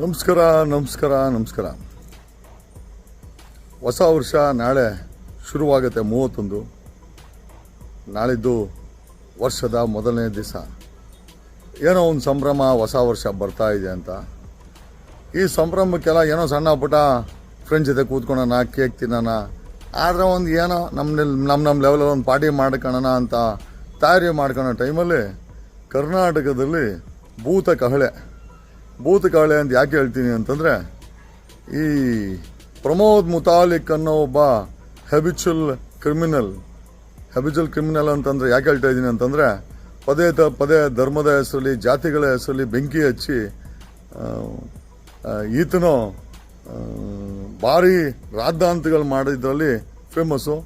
ನಮಸ್ಕಾರ ನಮಸ್ಕಾರ ನಮಸ್ಕಾರ. ಹೊಸ ವರ್ಷ ನಾಳೆ ಶುರುವಾಗುತ್ತೆ ಮೂವತ್ತೊಂದು. ನಾಳಿದ್ದು ವರ್ಷದ ಮೊದಲನೇ ದಿವಸ. ಏನೋ ಒಂದು ಸಂಭ್ರಮ, ಹೊಸ ವರ್ಷ ಬರ್ತಾ ಇದೆ ಅಂತ. ಈ ಸಂಭ್ರಮಕ್ಕೆಲ್ಲ ಏನೋ ಸಣ್ಣ ಪುಟ್ಟ ಫ್ರೆಂಡ್ಸ್ ಜೊತೆ ಕೂತ್ಕೊಳ್ಳೋಣ ಕೇಕ್ ತಿನ್ನೋಣ. ಆದರೆ ಒಂದು ಏನೋ ನಮ್ಮ ನಮ್ಮ ನಮ್ಮ ಲೆವೆಲಲ್ಲಿ ಒಂದು ಪಾರ್ಟಿ ಮಾಡ್ಕೊಳ್ಳೋಣ ಅಂತ ತಯಾರಿ ಮಾಡ್ಕೊಳ್ಳೋ ಟೈಮಲ್ಲಿ ಕರ್ನಾಟಕದಲ್ಲಿ ಭೂತ ಕಹಳೆ. ಭೂತ ಕಹಳೆ ಅಂತ ಯಾಕೆ ಹೇಳ್ತೀನಿ ಅಂತಂದರೆ, ಈ ಪ್ರಮೋದ್ ಮುತಾಲಿಕ್ ಅನ್ನೋ ಒಬ್ಬ ಹೆಬಿಚುಲ್ ಕ್ರಿಮಿನಲ್ ಹೆಬಿಚುಲ್ ಕ್ರಿಮಿನಲ್ ಅಂತಂದರೆ ಯಾಕೆ ಹೇಳ್ತಾ ಇದ್ದೀನಿ ಅಂತಂದರೆ, ಪದೇ ತ, ಪದೇ ಧರ್ಮದ ಹೆಸರಲ್ಲಿ, ಜಾತಿಗಳ ಹೆಸರಲ್ಲಿ ಬೆಂಕಿ ಹಚ್ಚಿ ಈತನು ಭಾರಿ ರಾದ್ದಾಂತಗಳು ಮಾಡಿದ್ರಲ್ಲಿ ಫೇಮಸ್ಸು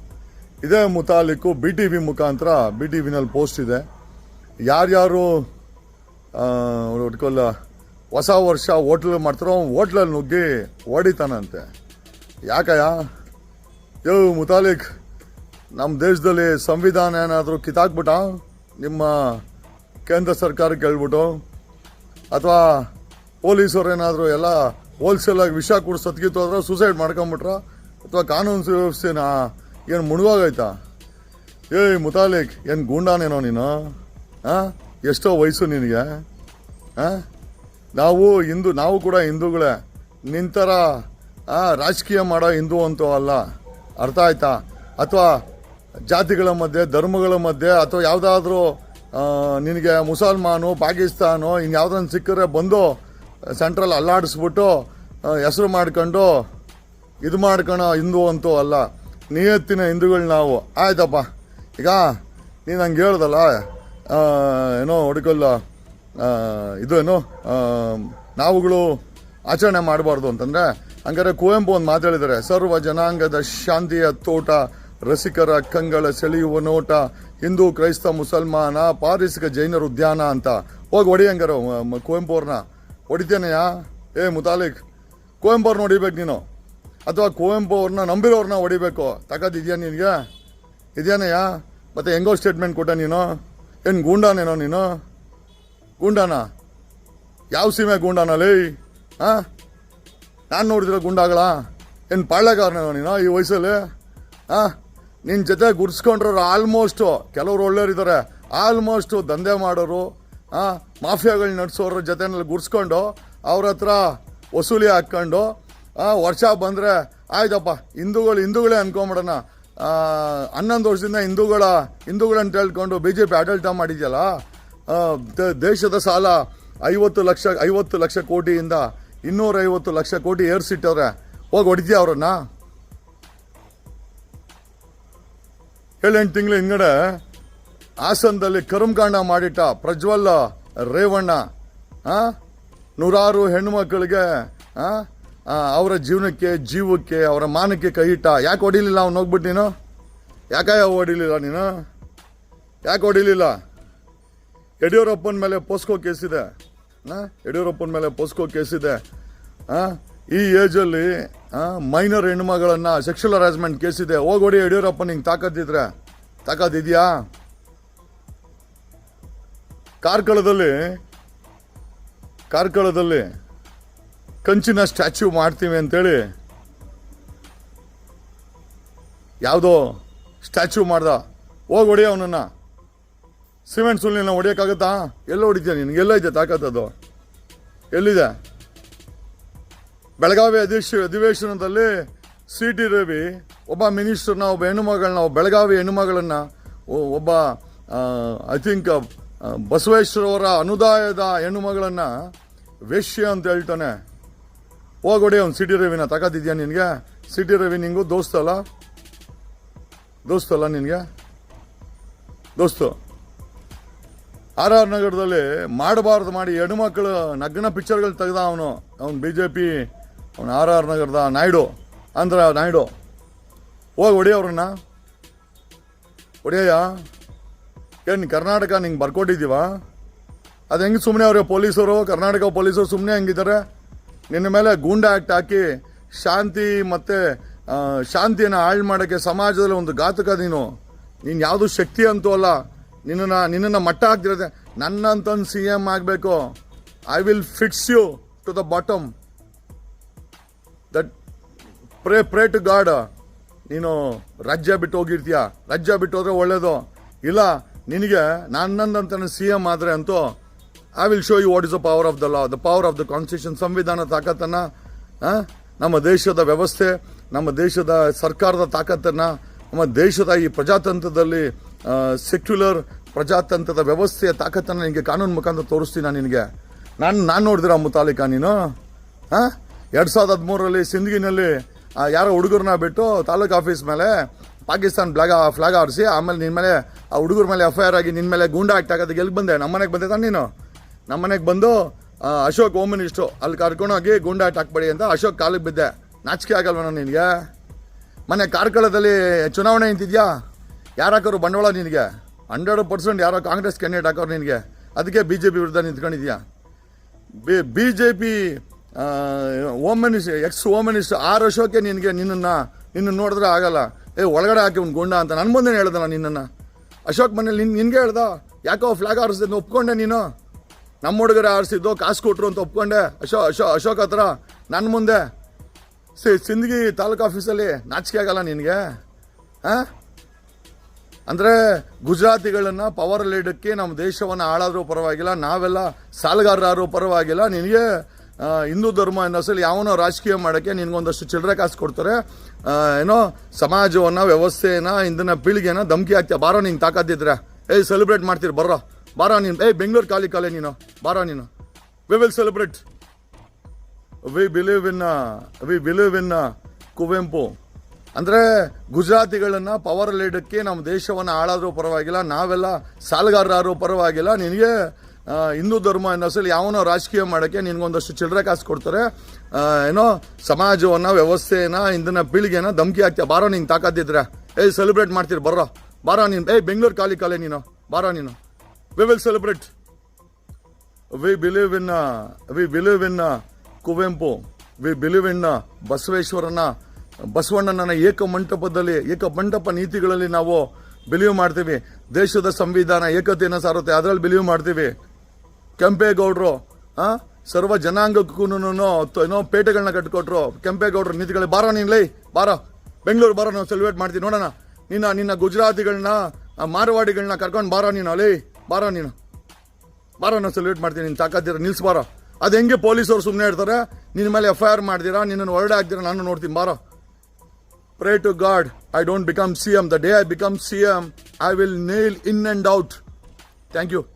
ಇದೇ ಮುತಾಲಿಕ್ಕು ಬಿ ಟಿ ವಿ ಮುಖಾಂತರ ಬಿ ಟಿ ವಿನಲ್ಲಿ ಪೋಸ್ಟ್ ಇದೆ. ಯಾರ್ಯಾರು ಒಟ್ಕೊಲ್ಲ ಹೊಸ ವರ್ಷ ಹೋಟ್ಲ್ ಮಾಡ್ತಾರೋ ಹೋಟ್ಲಲ್ಲಿ ನುಗ್ಗಿ ಓಡಿತಾನಂತೆ. ಯಾಕಯ್ಯ? ಯೋ ಮುತಾಲಿಕ್ ನಮ್ಮ ದೇಶದಲ್ಲಿ ಸಂವಿಧಾನ ಏನಾದರೂ ಕಿತ್ತಾಕ್ಬಿಟ್ಟ? ನಿಮ್ಮ ಕೇಂದ್ರ ಸರ್ಕಾರ ಕೇಳ್ಬಿಟ್ಟು? ಅಥವಾ ಪೊಲೀಸರು ಏನಾದರೂ ಎಲ್ಲ ಹೋಲ್ಸೇಲಾಗಿ ವಿಷ ಕೊಡಿ ಸತ್ಗಿತ್ತು ಆದ್ರೆ ಸೂಸೈಡ್ ಮಾಡ್ಕೊಂಬಿಟ್ರ? ಅಥವಾ ಕಾನೂನು ಸುವ್ಯವಸ್ಥೆನ ಏನು ಮುಣುವಾಗೈತಾ ಏಯ್ ಮುತಾಲಿಕ್, ಏನು ಗೂಂಡಾನೇನೋ ನೀನು? ಹಾಂ ಎಷ್ಟೋ ವಯಸ್ಸು ನಿನಗೆ? ಹಾಂ ನಾವು ಹಿಂದೂ, ನಾವು ಕೂಡ ಹಿಂದೂಗಳೇ. ನಿಂತರ ರಾಜಕೀಯ ಮಾಡೋ ಹಿಂದೂ ಅಂತೂ ಅಲ್ಲ. ಅರ್ಥ ಆಯ್ತಾ? ಅಥವಾ ಜಾತಿಗಳ ಮಧ್ಯೆ, ಧರ್ಮಗಳ ಮಧ್ಯೆ, ಅಥವಾ ಯಾವುದಾದ್ರೂ ನಿನಗೆ ಮುಸಲ್ಮಾನು, ಪಾಕಿಸ್ತಾನು ಹಿಂಗೆ ಯಾವುದನ್ನು ಸಿಕ್ಕರೆ ಬಂದು, ಸೆಂಟ್ರಲ್ ಅಲ್ಲಾಡಿಸ್ಬಿಟ್ಟು ಹೆಸರು ಮಾಡ್ಕೊಂಡು, ಇದು ಮಾಡ್ಕೊಳೋ ಹಿಂದೂ ಅಂತೂ ಅಲ್ಲ. ನಿಯತ್ತಿನ ಹಿಂದೂಗಳು ನಾವು. ಆಯ್ತಪ್ಪ. ಈಗ ನೀನು ಹಂಗೆ ಹೇಳ್ದಲ್ಲ ಏನೋ ಹುಡುಕಲ್ಲ. ಇದು ಏನು ನಾವುಗಳು ಆಚರಣೆ ಮಾಡಬಾರ್ದು ಅಂತಂದ್ರೆ, ಹಂಗಾರೆ ಕುವೆಂಪು ಒಂದು ಮಾತಾಡಿದ್ದಾರೆ ಸರ್ವ ಜನಾಂಗದ ಶಾಂತಿಯ ತೋಟ, ರಸಿಕರ ಕಂಗಳ ಸೆಳೆಯುವ ನೋಟ, ಹಿಂದೂ, ಕ್ರೈಸ್ತ, ಮುಸಲ್ಮಾನ, ಪಾರಿಸಿಕ ಜೈನರ ಉದ್ಯಾನ ಅಂತ. ಹೋಗಿ ಹೊಡಿ ಹಂಗಾರ ಕುವೆಂಪು ಅವ್ರನ್ನ ಹೊಡಿತೇನೆಯಾ ಏ, ಮುತಾಲಿಕ್, ಕುವೆಂಪು ಅವ್ರನ್ನ ಹೊಡಿಬೇಕು ನೀನು. ಅಥವಾ ಕುವೆಂಪು ಅವ್ರನ್ನ ನಂಬಿರೋರ್ನ ಹೊಡಿಬೇಕು. ತಾಕತ್ತಿದ್ಯಾ ನಿನಗೆ? ಇದೆಯೇನಯ್ಯ? ಮತ್ತೆ ಹೆಂಗೋ ಸ್ಟೇಟ್ಮೆಂಟ್ ಕೊಟ್ಟ ನೀನು? ಏನು ಗೂಂಡಾನೇನೋ ನೀನು? ಗೂಂಡಾನ? ಯಾವ ಸೀಮೆ ಗೂಂಡಾನ ಲೇ ಹಾಂ ನಾನು ನೋಡಿದ್ರೆ ಗುಂಡಾಗಳ. ಏನು ಪಾಳ್ಯಗಾರನೇನೋ ನೀನು ಈ ವಯಸ್ಸಲ್ಲಿ? ಹಾಂ ನಿನ್ನ ಜೊತೆ ಗುರ್ಸ್ಕೊಂಡ್ರವ್ರು ಆಲ್ಮೋಸ್ಟು ಕೆಲವರು ಒಳ್ಳೆಯವ್ರಿದ್ದಾರೆ. ಆಲ್ಮೋಸ್ಟು ದಂಧೆ ಮಾಡೋರು ಹಾಂ ಮಾಫಿಯಾಗಳು ನಡೆಸೋರ ಜೊತೆನಲ್ಲಿ ಗುರ್ಸ್ಕೊಂಡು ಅವ್ರ ಹತ್ರ ವಸೂಲಿ ಹಾಕ್ಕೊಂಡು ವರ್ಷ ಬಂದರೆ ಆಯ್ತಪ್ಪ, ಹಿಂದೂಗಳು ಹಿಂದೂಗಳೇ ಅನ್ಕೊಂಬಿಡೋಣ. ಹನ್ನೊಂದು ವರ್ಷದಿಂದ ಹಿಂದೂಗಳ, ಹಿಂದೂಗಳಂತ ಹೇಳ್ಕೊಂಡು ಬಿ ಜೆ ಪಿ ಆಡಳಿತ ಮಾಡಿದ್ಯಲ್ಲ ದೇಶದ ಸಾಲ ಐವತ್ತು ಲಕ್ಷ ಐವತ್ತು ಲಕ್ಷ ಕೋಟಿಯಿಂದ ಇನ್ನೂರೈವತ್ತು ಲಕ್ಷ ಕೋಟಿ ಏರ್ಸಿಟ್ಟವ್ರೆ ಹೋಗಿ ಹೊಡಿತೀಯ ಅವ್ರನ್ನ ಏಳೆಂಟು ತಿಂಗಳ ಹಿಂದ್ಗಡೆ ಹಾಸನದಲ್ಲಿ ಕರುಂಕಾಂಡ ಮಾಡಿಟ್ಟ ಪ್ರಜ್ವಲ್ ರೇವಣ್ಣ? ನೂರಾರು? ಆ, ಅವರ ಜೀವನಕ್ಕೆ ಜೀವಕ್ಕೆ ಅವರ ಮಾನಕ್ಕೆ ಕೈ ಇಟ್ಟ ಯಾಕೆ ಹೊಡಿಲಿಲ್ಲ ಅವ್ನು ಹೋಗ್ಬಿಟ್ಟು ನೀನು ಯಾಕೆ ಹೊಡಿಲಿಲ್ಲ ನೀನು ಯಾಕೆ ಹೊಡಿಲಿಲ್ಲ ಯಡಿಯೂರಪ್ಪನ ಮೇಲೆ ಪೋಸ್ಕೋ ಕೇಸಿದೆ ಹಾಂ ಯಡಿಯೂರಪ್ಪನ ಮೇಲೆ ಪೋಸ್ಕೋ ಕೇಸಿದೆ ಹಾಂ ಈ ಏಜಲ್ಲಿ ಮೈನರ್ ಹೆಣ್ಮಗಳನ್ನು ಸೆಕ್ಷುವಲ್ ಹರಾಸ್ಮೆಂಟ್ ಕೇಸಿದೆ ಹೋಗೋಡಿ ಯಡಿಯೂರಪ್ಪ, ನಿಂಗೆ ತಾಕತ್ತಿದ್ರೆ. ತಾಕತ್ತಿದೆಯಾ? ಕಾರ್ಕಳದಲ್ಲಿ ಕಾರ್ಕಳದಲ್ಲಿ ಕಂಚಿನ ಸ್ಟ್ಯಾಚ್ಯೂ ಮಾಡ್ತೀವಿ ಅಂತೇಳಿ ಯಾವುದೋ ಸ್ಟ್ಯಾಚ್ಯೂ ಮಾಡ್ದ. ಹೋಗಿ ಅವನನ್ನು ಅವನನ್ನ. ಸಿಮೆಂಟ್ ಸುಳ್ಳಿನ ಹೊಡಿಯೋಕ್ಕಾಗತ್ತಾ? ಎಲ್ಲ ಹೊಡಿತೀಯ ನಿನಗೆ ಎಲ್ಲೈತೆ ತಾಕತ್ತದು? ಎಲ್ಲಿದೆ? ಬೆಳಗಾವಿ ಅಧಿವೇಶ ಅಧಿವೇಶನದಲ್ಲಿ ಸಿ ಟಿ ರವಿ, ಒಬ್ಬ ಮಿನಿಸ್ಟರ್ನ ಒಬ್ಬ ಹೆಣ್ಣುಮಗಳನ್ನ ಒಬ್ಬ ಬೆಳಗಾವಿ ಹೆಣ್ಣುಮಗಳನ್ನ ಒಬ್ಬ ಐ ಥಿಂಕ್ ಬಸವೇಶ್ವರವರ ಅನುದಾಯದ ಹೆಣ್ಣುಮಗಳನ್ನ ವೇಶ್ಯ ಅಂತ ಹೇಳ್ತಾನೆ. ಹೋಗೋಡಿ ಅವ್ನು ಸಿ ಟಿ ರವಿನ. ತಗೋತಿದ್ಯಾ ನಿನಗೆ? ಸಿ ಟಿ ರವಿ ನಿಂಗೂ ದೋಸ್ತಲ್ಲ ದೋಸ್ತಲ್ಲ ನಿನಗೆ? ದೋಸ್ತು. ಆರ್ ಆರ್ ನಗರದಲ್ಲಿ ಮಾಡಬಾರ್ದು ಮಾಡಿ ಹೆಣ್ಮಕ್ಳು ನಗ್ನ ಪಿಕ್ಚರ್ಗಳು ತೆಗ್ದ ಅವನು. ಅವನು ಬಿ ಜೆ ಪಿ ಅವನು ಆರ್ ಆರ್ ನಗರದ ನಾಯ್ಡು. ಆಂಧ್ರ ನಾಯ್ಡು. ಹೋಗಿ ಹೊಡಿ ಅವ್ರನ್ನ ಹೊಡಿಯಯ್ಯ ಏನು ಕರ್ನಾಟಕ ನಿಂಗೆ ಬರ್ಕೊಟ್ಟಿದ್ದೀವ? ಅದು ಹೆಂಗೆ ಸುಮ್ಮನೆ ಅವ್ರಿಗೆ ಪೊಲೀಸರು, ಕರ್ನಾಟಕ ಪೊಲೀಸರು ಸುಮ್ಮನೆ ಹೆಂಗಿದ್ದಾರೆ ನಿನ್ನ ಮೇಲೆ ಗೂಂಡ ಆ್ಯಕ್ಟ್ ಹಾಕಿ ಶಾಂತಿ ಮತ್ತು ಶಾಂತಿಯನ್ನು ಹಾಳು ಮಾಡೋಕ್ಕೆ ಸಮಾಜದಲ್ಲಿ ಒಂದು ಘಾತಕ ನೀನು. ನೀನು ಯಾವುದು ಶಕ್ತಿ ಅಂತೂ ಅಲ್ಲ. ನಿನ್ನನ್ನು ನಿನ್ನನ್ನು ಮಟ್ಟ ಹಾಕ್ತಿರತ್ತೆ ನನ್ನಂತಂದು ಸಿ ಎಂ ಆಗಬೇಕು. I will fix you to the bottom that pray pray to God ನೀನು ರಾಜ್ಯ ಬಿಟ್ಟು ಹೋಗಿರ್ತೀಯ? ರಾಜ್ಯ ಬಿಟ್ಟು ಹೋದ್ರೆ ಒಳ್ಳೇದು. ಇಲ್ಲ, ನಿನಗೆ ನನ್ನಂದಂತ ಸಿ ಎಂ ಆದರೆ ಅಂತೂ I will show you what is the power of the law the power of the constitution ಸಂವಿಧಾನ ತಾಕತ್ತನ್ನು ನಮ್ಮ ದೇಶದ ವ್ಯವಸ್ಥೆ, ನಮ್ಮ ದೇಶದ ಸರ್ಕಾರದ ತಾಕತ್ತನ್ನು, ನಮ್ಮ ದೇಶದ ಈ ಪ್ರಜಾತಂತ್ರದಲ್ಲಿ ಸೆಕ್ಯುಲರ್ ಪ್ರಜಾತಂತ್ರದ ವ್ಯವಸ್ಥೆಯ ತಾಕತ್ತನ್ನು ನಿನಗೆ ಕಾನೂನು ಮುಖಾಂತರ ತೋರಿಸ್ತೀನಿ ನಾನು ನಿನಗೆ. ನಾನು ನಾನು ನೋಡಿದಿರ ಮುತಾಲಿಕ ನೀನು? ಹಾಂ? ಎರಡು ಸಾವಿರದ ಹದಿಮೂರರಲ್ಲಿ ಸಿಂದಗಿನಲ್ಲಿ ಯಾರೋ ಹುಡುಗರನ್ನ ಬಿಟ್ಟು ತಾಲೂಕು ಆಫೀಸ್ ಮೇಲೆ ಪಾಕಿಸ್ತಾನ ಫ್ಲಾಗ್ ಫ್ಲಾಗ್ ಆರಿಸಿ ಆಮೇಲೆ ನಿನ್ನ ಮೇಲೆ, ಆ ಹುಡುಗರ ಮೇಲೆ ಎಫ್ ಐ ಆರ್ ಆಗಿ ನಿನ್ನ ಮೇಲೆ ಗೂಂಡ ಆಕ್ಟ್ ಆಗೋದಕ್ಕೆ ಎಲ್ಲಿ ಬಂದೆ? ನಮ್ಮ ಮನೆಗೆ ಬಂದೆ ತಾನೆ ನೀನು? ನಮ್ಮ ಮನೆಗೆ ಬಂದು ಅಶೋಕ್ ಹೋಮ್ ಮಿನಿಸ್ಟ್ರು ಅಲ್ಲಿ ಕರ್ಕೊಂಡೋಗಿ ಗೂಂಡ ಆಕ್ಟ್ ಹಾಕ್ಬೇಡಿ ಅಂತ ಅಶೋಕ್ ಕಾಲಿಗೆ ಬಿದ್ದೆ. ನಾಚಿಕೆ ಆಗಲ್ವ ನಾನು ನಿನಗೆ? ಮನೆ ಕಾರ್ಕಳದಲ್ಲಿ ಚುನಾವಣೆ ನಿಂತಿದ್ಯಾ ಯಾರು ಹಾಕೋರು ಬಂಡವಾಳ ನಿನಗೆ? ಹಂಡ್ರೆಡ್ ಪರ್ಸೆಂಟ್ ಯಾರೋ ಕಾಂಗ್ರೆಸ್ ಕ್ಯಾಂಡಿಡೇಟ್ ಹಾಕೋರು ನಿನಗೆ. ಅದಕ್ಕೆ ಬಿ ಜೆ ಪಿ ವಿರುದ್ಧ ನಿಂತ್ಕೊಂಡಿದ್ಯಾ? B J P home minister ex home minister ಆರು ವರ್ಷಕ್ಕೆ ನಿನಗೆ ನಿನ್ನನ್ನು ನಿನ್ನ ನೋಡಿದ್ರೆ ಆಗಲ್ಲ. ಏ, ಒಳಗಡೆ ಹಾಕಿ ಒಂದು ಗುಂಡ ಅಂತ ನನ್ನ ಮುಂದೆ ಹೇಳ್ದಲ್ಲ ನಿನ್ನನ್ನು. ಅಶೋಕ್ ಮನೇಲಿ ನಿನ್ನ ನಿನಗೆ ಹೇಳ್ದ? ಯಾಕೋ ಫ್ಲಾಗ್ ಆರಿಸಿದ್ದು ಒಪ್ಕೊಂಡೆ ನೀನು? ನಮ್ಮ ಹುಡುಗರೇ ಆರಿಸಿದ್ದು ಕಾಸು ಕೊಟ್ರು ಅಂತ ಒಪ್ಕೊಂಡೆ ಅಶೋ ಅಶೋ, ಅಶೋಕ್ ಹತ್ರ ನನ್ನ ಮುಂದೆ. ಸಿ, ಸಿಂದಗಿ ತಾಲೂಕು ಆಫೀಸಲ್ಲಿ ನಾಚಿಕೆ ಆಗಲ್ಲ ನಿನಗೆ? ಹಾಂ ಅಂದರೆ ಗುಜರಾತಿಗಳನ್ನು ಪವರ್ ಲೀಡಕ್ಕೆ ನಮ್ಮ ದೇಶವನ್ನು ಆಳಾದರೂ ಪರವಾಗಿಲ್ಲ, ನಾವೆಲ್ಲ ಸಾಲಗಾರರಾದರೂ ಪರವಾಗಿಲ್ಲ. ನಿನಗೆ ಹಿಂದೂ ಧರ್ಮ ಅನ್ನೋ ಯಾವನೋ ರಾಜಕೀಯ ಮಾಡೋಕ್ಕೆ ನಿನಗೊಂದಷ್ಟು ಚಿಲ್ಲರೆ ಕಾಸು ಕೊಡ್ತಾರೆ. ಏನೋ ಸಮಾಜವನ್ನು ವ್ಯವಸ್ಥೆನ ಇಂದಿನ ಪೀಳಿಗೆನ ಧಮಕಿ ಹಾಕ್ತೀಯ. ಬಾರೋ, ನೀನು ತಾಕತ್ತಿದ್ರೆ. ಏಯ್ ಸೆಲೆಬ್ರೇಟ್ ಮಾಡ್ತೀರಿ ಬರೋ ಬಾರೋ, ನೀನು ಏಯ್ ಬೆಂಗಳೂರು ಖಾಲಿ ಕಾಲೇ ನೀನು. ಬಾರೋ, ನೀನು. We will celebrate we believe in we believe in Kuvempu. ಅಂದರೆ ಗುಜರಾತಿಗಳನ್ನು ಪವರ್ ಲೀಡಕ್ಕೆ ನಮ್ಮ ದೇಶವನ್ನು ಆಳಾದರೂ ಪರವಾಗಿಲ್ಲ, ನಾವೆಲ್ಲ ಸಾಲಗಾರರಾದರೂ ಪರವಾಗಿಲ್ಲ. ನಿನಗೆ ಹಿಂದೂ ಧರ್ಮ ಅನ್ನೋ ಹೆಸರಲ್ಲಿ ಯಾವನೋ ರಾಜಕೀಯ ಮಾಡೋಕ್ಕೆ ನಿನಗೊಂದಷ್ಟು ಚಿಲ್ಲರೆ ಕಾಸು ಕೊಡ್ತಾರೆ. ಏನೋ ಸಮಾಜವನ್ನು ವ್ಯವಸ್ಥೆನ ಇಂದಿನ ಪೀಳಿಗೆನ ಧಮಕಿ ಹಾಕ್ತೀಯ. ಬಾರೋ ನೀನು ತಾಕತ್ತಿದ್ರೆ. ಏಯ್ ಸೆಲೆಬ್ರೇಟ್ ಮಾಡ್ತೀರಿ ಬರೋ ಬಾರೋ ನೀನು. ಏಯ್ ಬೆಂಗಳೂರು ಖಾಲಿ ಕಾಲೇ ನೀನು. ಬಾರೋ ನೀನು. We will celebrate we believe in we believe in Kuvempu. We believe in ಬಸವೇಶ್ವರನ ಬಸವಣ್ಣನ ಏಕ ಮಂಟಪದಲ್ಲಿ, ಏಕ ಮಂಟಪ ನೀತಿಗಳಲ್ಲಿ ನಾವು ಬಿಲೀವ್ ಮಾಡ್ತೀವಿ. ದೇಶದ ಸಂವಿಧಾನ, ಏಕತೆಯನ್ನು ಸಾರುತ್ತೆ, ಅದರಲ್ಲಿ ಬಿಲೀವ್ ಮಾಡ್ತೀವಿ. ಕೆಂಪೇಗೌಡರು ಸರ್ವ ಜನಾಂಗಕ್ಕೂ ಏನೋ ಪೇಟೆಗಳನ್ನ ಕಟ್ಕೊಟ್ರು. ಕೆಂಪೇಗೌಡರು ನೀತಿಗಳಿಗೆ ಬಾರ ನೀನು ಲೈ, ಬಾರ. ಬೆಂಗಳೂರು ಬಾರೋ ನಾವು ಸೆಲೆಬ್ರೇಟ್ ಮಾಡ್ತೀವಿ, ನೋಡೋಣ. ನಿನ್ನ ನಿನ್ನ ಗುಜರಾತಿಗಳನ್ನ ಮಾರವಾಡಿಗಳನ್ನ ಕರ್ಕೊಂಡು ಬಾರ ನೀನು, ಲೈ, ಬಾರ ನೀನು. ಬಾರ ನಾವು ಸೆಲೆಬ್ರೇಟ್ ಮಾಡ್ತೀನಿ ನೀನು ತಾಕತ್ತಿರ ನಿಲ್ಸಬಾರ ಅದು ಹೆಂಗೆ ಪೊಲೀಸವ್ರು ಸುಮ್ಮನೆ ಇರ್ತಾರೆ? ನಿನ್ನ ಮೇಲೆ ಎಫ್ ಐ ಆರ್ ಮಾಡ್ತೀರಾ ನಿನ್ನನ್ನು ಹೊರಡೆ ಹಾಕ್ತೀರಾ ನಾನು ನೋಡ್ತೀನಿ, ಬಾರೋ. pray to God, I don't become CM. The day I become CM, I will nail in and out. Thank you.